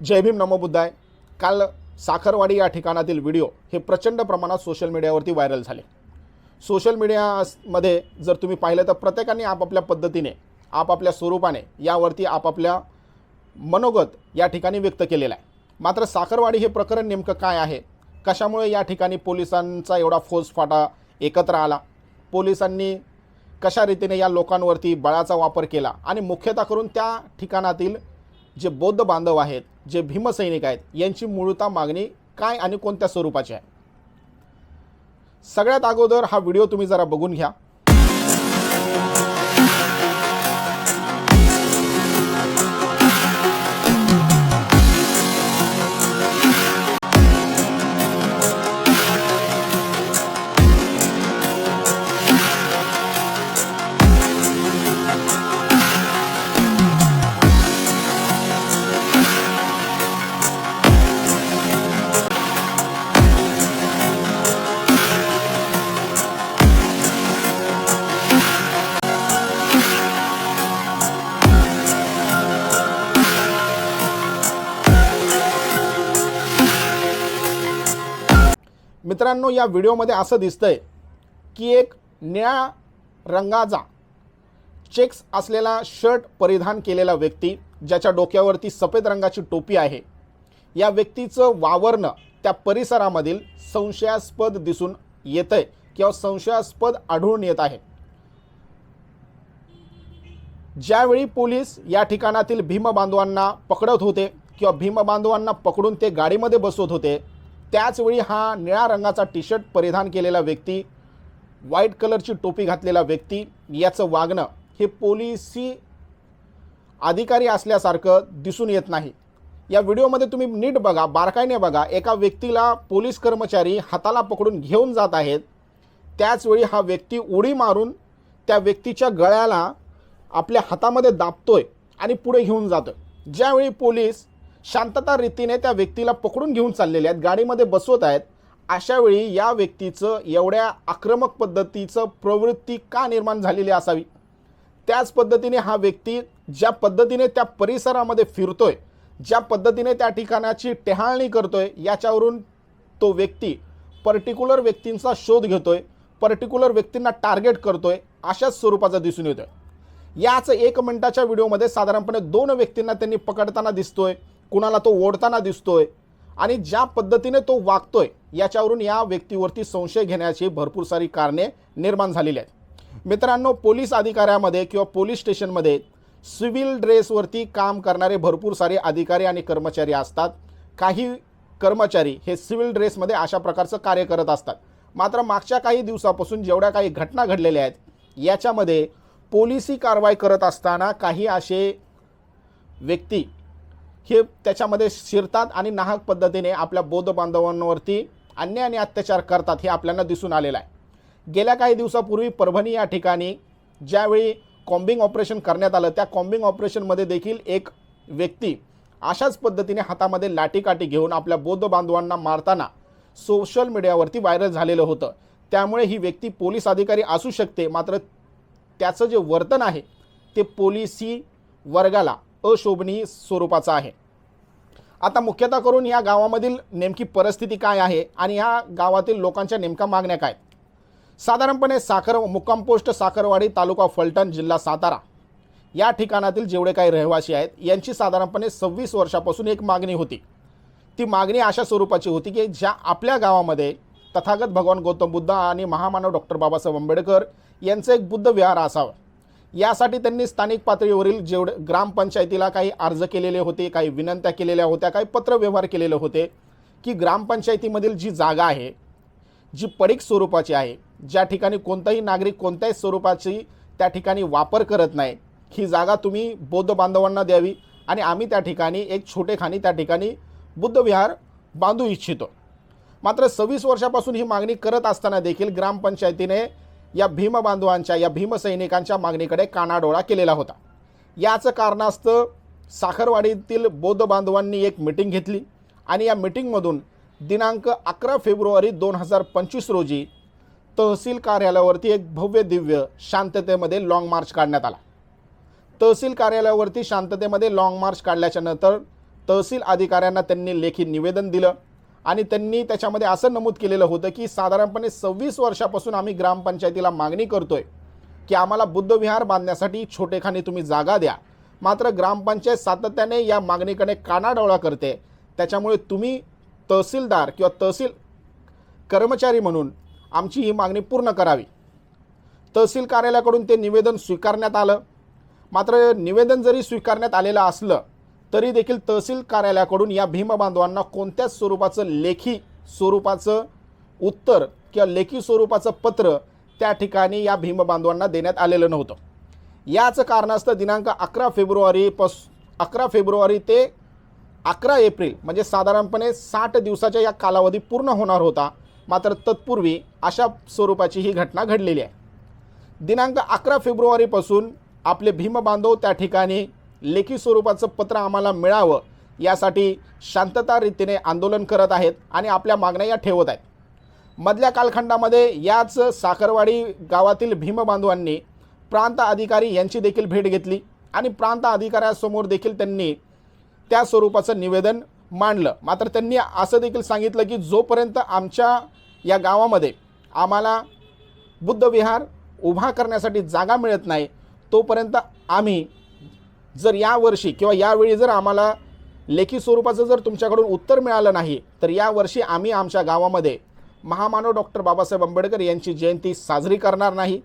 जय भीम नमो बुद्धाय. काल साखरवाडी या ठिकाणातील व्हिडिओ हे प्रचंड प्रमाणात सोशल मीडियावरती व्हायरल झाले. सोशल मीडियामध्ये जर तुम्ही पाहिलं तर प्रत्येकाने आपापल्या पद्धतीने आपापल्या स्वरूपाने यावरती आपापल्या मनोगत या ठिकाणी व्यक्त केलेला आहे. मात्र साखरवाडी हे प्रकरण नेमकं काय आहे? कशामुळे या ठिकाणी पोलिसांचा एवढा फौजफाटा एकत्र आला? पोलिसांनी कशा रीतीने या लोकांवरती बळाचा वापर केला? आणि मुख्यतः करून त्या ठिकाणातील जे बौद्ध बांधव आहेत जे भीमसैनिक आहेत यांची मूळता मागणी काय आणि कोणत्या स्वरूपाची आहे? सगळ्यात अगोदर हा व्हिडिओ तुम्ही जरा बघून घ्या. मित्रांनो या व्हिडिओमध्ये असं दिसतंय की एक निळ्या रंगाचा चेक्स असलेला शर्ट परिधान केलेला व्यक्ती ज्याच्या डोक्यावरती सफेद रंगाची टोपी आहे. या व्यक्तीचं वावरणं त्या परिसरामधील संशयास्पद दिसून येतंय किंवा संशयास्पद आढळून येत आहे. ज्यावेळी पोलीस या ठिकाणातील भीमबांधवांना पकडत होते किंवा भीमबांधवांना पकडून ते गाडीमध्ये बसवत होते त्याचवेळी हा निळ्या रंगाचा टी शर्ट परिधान केलेला व्यक्ती व्हाईट कलरची टोपी घातलेला व्यक्ती याचं वागणं हे पोलिसी अधिकारी असल्यासारखं दिसून येत नाही. या व्हिडिओमध्ये तुम्ही नीट बघा बारकाईने बघा एका व्यक्तीला पोलीस कर्मचारी हाताला पकडून घेऊन जात आहेत. त्याचवेळी हा व्यक्ती उडी मारून त्या व्यक्तीच्या गळ्याला आपल्या हातामध्ये दाबतोय आणि पुढे घेऊन जातोय. ज्यावेळी पोलीस शांतता रीतीने त्या व्यक्तीला पकडून घेऊन चाललेले आहेत गाडीमध्ये बसवत आहेत. अशा वेळी या व्यक्तीचं एवढ्या आक्रमक पद्धतीचं प्रवृत्ती का निर्माण झालेली असावी? त्याच पद्धतीने हा व्यक्ती ज्या पद्धतीने त्या परिसरामध्ये फिरतोय ज्या पद्धतीने त्या ठिकाणाची टेहाळणी करतोय याच्यावरून तो व्यक्ती पर्टिक्युलर व्यक्तींचा शोध घेतोय पर्टिक्युलर व्यक्तींना टार्गेट करतोय अशाच स्वरूपाचा दिसून येतोय. याच एक मिनिटाच्या व्हिडिओमध्ये साधारणपणे दोन व्यक्तींना त्यांनी पकडताना दिसतोय कुणाला तो ओढताना दिसतोय आणि ज्या पद्धतीने तो वागतोय याच्यावरून या व्यक्तीवरती संशय घेण्याची भरपूर सारी कारणे निर्माण झालेली आहेत. मित्रांनो पोलीस अधिकाऱ्यामध्ये किंवा पोलीस स्टेशनमध्ये सिव्हिल ड्रेसवरती काम करणारे भरपूर सारे अधिकारी आणि कर्मचारी असतात. काही कर्मचारी हे सिव्हिल ड्रेसमध्ये अशा प्रकारचं कार्य करत असतात. मात्र मागच्या काही दिवसापासून जेवढ्या काही घटना घडलेल्या आहेत याच्यामध्ये पोलिसी कारवाई करत असताना काही असे व्यक्ती हे त्याच्यामध्ये शिरतात आणि नाहक पद्धतीने आपल्या बौद्ध बांधवांवरती अन्याय आणि अत्याचार करतात हे आपल्याला दिसून आलेलं आहे. गेल्या काही दिवसापूर्वी परभणी या ठिकाणी ज्यावेळी कॉम्बिंग ऑपरेशन करण्यात आलं त्या कॉम्बिंग ऑपरेशनमध्ये देखील एक व्यक्ती अशाच पद्धतीने हातामध्ये लाठीकाठी घेऊन आपल्या बौद्ध बांधवांना मारताना सोशल मीडियावरती व्हायरल झालेलं होतं. त्यामुळे ही व्यक्ती पोलीस अधिकारी असू शकते मात्र त्याचं जे वर्तन आहे ते पोलिसी वर्गाला अशोभनीय स्वरूपाचा आहे. आता मुख्यतः करून या गावामधील नेमकी परिस्थिती काय आहे आणि या गावातील लोकांच्या नेमक्या मागण्या काय साधारणपणे साखर मुक्कामपोस्ट साखरवाडी तालुका फलटण जिल्हा सातारा या ठिकाणातील जेवढे काही रहिवासी आहेत यांची साधारणपणे सव्वीस वर्षापासून एक मागणी होती. ती मागणी अशा स्वरूपाची होती की ज्या आपल्या गावामध्ये तथागत भगवान गौतम बुद्ध आणि महामानव डॉक्टर बाबासाहेब आंबेडकर यांचं एक बुद्ध विहार असावं. यासाठी त्यांनी स्थानिक पातळीवरील जेवढे ग्रामपंचायतीला काही अर्ज केलेले होते काही विनंत्या केलेल्या होत्या काही पत्रव्यवहार केलेले होते की ग्रामपंचायतीमधील जी जागा आहे जी पडीक स्वरूपाची आहे ज्या ठिकाणी कोणताही नागरिक कोणत्याही स्वरूपाची त्या ठिकाणी वापर करत नाही ही जागा तुम्ही बौद्ध बांधवांना द्यावी आणि आम्ही त्या ठिकाणी एक छोटेखानी त्या ठिकाणी बुद्धविहार बांधू इच्छितो. मात्र सव्वीस वर्षापासून ही मागणी करत असताना देखील ग्रामपंचायतीने या भीम बांधवांच्या या भीमसैनिकांच्या मागणीकडे कानाडोळा केलेला होता. याचं कारणास्तव साखरवाडीतील बौद्ध बांधवांनी एक मिटिंग घेतली आणि या मिटिंगमधून दिनांक अकरा फेब्रुवारी दोन हजार पंचवीस रोजी तहसील कार्यालयावरती एक भव्य दिव्य शांततेमध्ये लाँग मार्च काढण्यात आला. तहसील कार्यालयावरती शांततेमध्ये लाँग मार्च काढल्याच्या नंतर तहसील अधिकाऱ्यांना त्यांनी लेखी निवेदन दिलं. आणि त्यांनी त्याच्यामध्ये असं नमूद केलेलं होतं की साधारणपणे सव्वीस वर्षापासून आम्ही ग्रामपंचायतीला मागणी करतोय की आम्हाला बुद्धविहार बांधण्यासाठी छोटेखानी तुम्ही जागा द्या. मात्र ग्रामपंचायत सातत्याने या मागणीकडे कानाडोळा करते. त्याच्यामुळे तुम्ही तहसीलदार किंवा तहसील कर्मचारी म्हणून आमची ही मागणी पूर्ण करावी. तहसील कार्यालयाकडून ते निवेदन स्वीकारण्यात आलं. मात्र निवेदन जरी स्वीकारण्यात आलेलं असलं तरी देखील तहसील कार्यालयाकडून या भीमबांधवांना कोणत्याच स्वरूपाचं लेखी स्वरूपाचं उत्तर किंवा लेखी स्वरूपाचं पत्र त्या ठिकाणी या भीमबांधवांना देण्यात आलेलं नव्हतं. याच कारणास्तव दिनांक अकरा फेब्रुवारीपास अकरा फेब्रुवारी ते अकरा एप्रिल म्हणजे साधारणपणे साठ दिवसाच्या या कालावधी पूर्ण होणार होता. मात्र तत्पूर्वी अशा स्वरूपाची ही घटना घडलेली आहे. दिनांक अकरा फेब्रुवारीपासून आपले भीमबांधव त्या ठिकाणी लेखी स्वरूपाचं पत्र आम्हाला मिळावं यासाठी शांतता रीतीने आंदोलन करत आहेत आणि आपल्या मागण्या या ठेवत आहेत. मधल्या कालखंडामध्ये याच साखरवाडी गावातील भीमबांधवांनी प्रांत अधिकारी यांची देखील भेट घेतली आणि प्रांत अधिकाऱ्यासमोर देखील त्यांनी त्या स्वरूपाचं निवेदन मांडलं. मात्र त्यांनी असं देखील सांगितलं की जोपर्यंत आमच्या या गावामध्ये आम्हाला बुद्धविहार उभा करण्यासाठी जागा मिळत नाही तोपर्यंत आम्ही जर यावर्षी किंवा यावेळी जर आम्हाला लेखी स्वरूपाचं जर तुमच्याकडून उत्तर मिळालं नाही तर यावर्षी आम्ही आमच्या गावामध्ये महामानव डॉक्टर बाबासाहेब आंबेडकर यांची जयंती साजरी करणार नाही.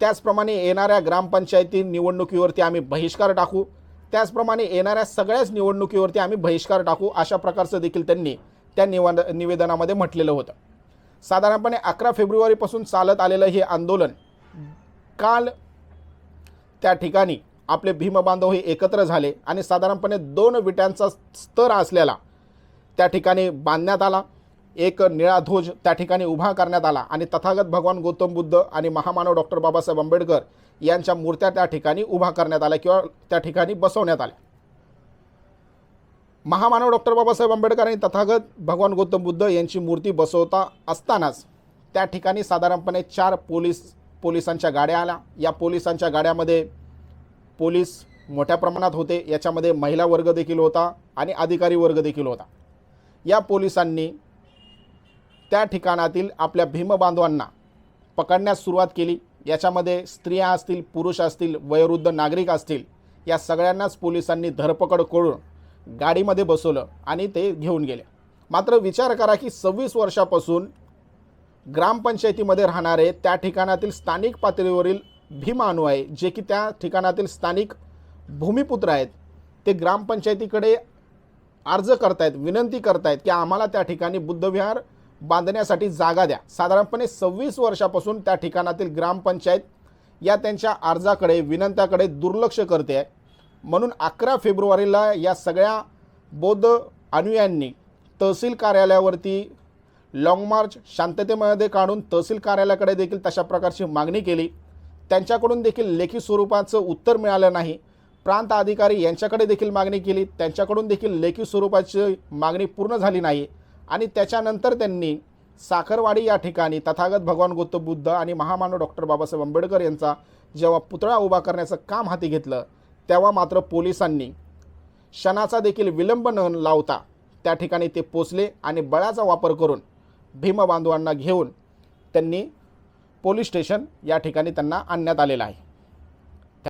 त्याचप्रमाणे येणाऱ्या ग्रामपंचायती निवडणुकीवरती आम्ही बहिष्कार टाकू. त्याचप्रमाणे येणाऱ्या सगळ्याच निवडणुकीवरती आम्ही बहिष्कार टाकू अशा प्रकारचं देखील त्यांनी त्या निवड निवेदनामध्ये म्हटलेलं होतं. साधारणपणे अकरा फेब्रुवारीपासून चालत आलेलं हे आंदोलन काल त्या ठिकाणी आपले भीमबांधव हे एकत्र झाले आणि साधारणपणे दोन विट्यांचा स्तर असलेला त्या ठिकाणी बांधण्यात आला. एक निळा ध्वज त्या ठिकाणी उभा करण्यात आला आणि तथागत भगवान गौतम बुद्ध आणि महामानव डॉक्टर बाबासाहेब आंबेडकर यांच्या मूर्त्या त्या ठिकाणी उभा करण्यात आल्या किंवा त्या ठिकाणी बसवण्यात आल्या. महामानव डॉक्टर बाबासाहेब आंबेडकर आणि तथागत भगवान गौतम बुद्ध यांची मूर्ती बसवता असतानाच त्या ठिकाणी साधारणपणे चार पोलीस पोलिसांच्या गाड्या आल्या. या पोलिसांच्या गाड्यामध्ये पोलीस मोठ्या प्रमाणात होते. याच्यामध्ये महिला वर्ग देखील होता आणि अधिकारी वर्ग देखील होता. या पोलिसांनी त्या ठिकाणातील आपल्या भीमबांधवांना पकडण्यास सुरुवात केली. याच्यामध्ये स्त्रिया असतील पुरुष असतील वयोवृद्ध नागरिक असतील या सगळ्यांनाच पोलिसांनी धरपकड करून गाडीमध्ये बसवलं आणि ते घेऊन गेले. मात्र विचार करा की सव्वीस वर्षापासून ग्रामपंचायतीमध्ये राहणारे त्या ठिकाणातील स्थानिक पातळीवरील भीमानू आहे जे की त्या ठिकाणातील स्थानिक भूमिपुत्र आहेत. ते ग्रामपंचायतीकडे अर्ज करतायत विनंती करतायत की आम्हाला त्या ठिकाणी बुद्धविहार बांधण्यासाठी जागा द्या. साधारणपणे सव्वीस वर्षापासून त्या ठिकाणातील ग्रामपंचायत या त्यांच्या अर्जाकडे विनंत्याकडे दुर्लक्ष करते आहे. म्हणून अकरा फेब्रुवारीला या सगळ्या बौद्ध अनुयांनी तहसील कार्यालयावरती लाँग मार्च शांततेमध्ये काढून तहसील कार्यालयाकडे देखील तशा प्रकारची मागणी केली. त्यांच्याकडून देखील लेखी स्वरूपाचं उत्तर मिळालं नाही. प्रांत अधिकारी यांच्याकडे देखील मागणी केली. त्यांच्याकडून देखील लेखी स्वरूपाची मागणी पूर्ण झाली नाही. आणि त्याच्यानंतर त्यांनी साखरवाडी या ठिकाणी तथागत भगवान गौतम बुद्ध आणि महामानव डॉक्टर बाबासाहेब आंबेडकर यांचा जेव्हा पुतळा उभा करण्याचं काम हाती घेतलं तेव्हा मात्र पोलिसांनी क्षणाचा देखील विलंब न लावता त्या ठिकाणी ते पोचले आणि बळाचा वापर करून भीमबांधवांना घेऊन त्यांनी पोलीस स्टेशन या ठिकाणी त्यांना आणण्यात आलेलं आहे.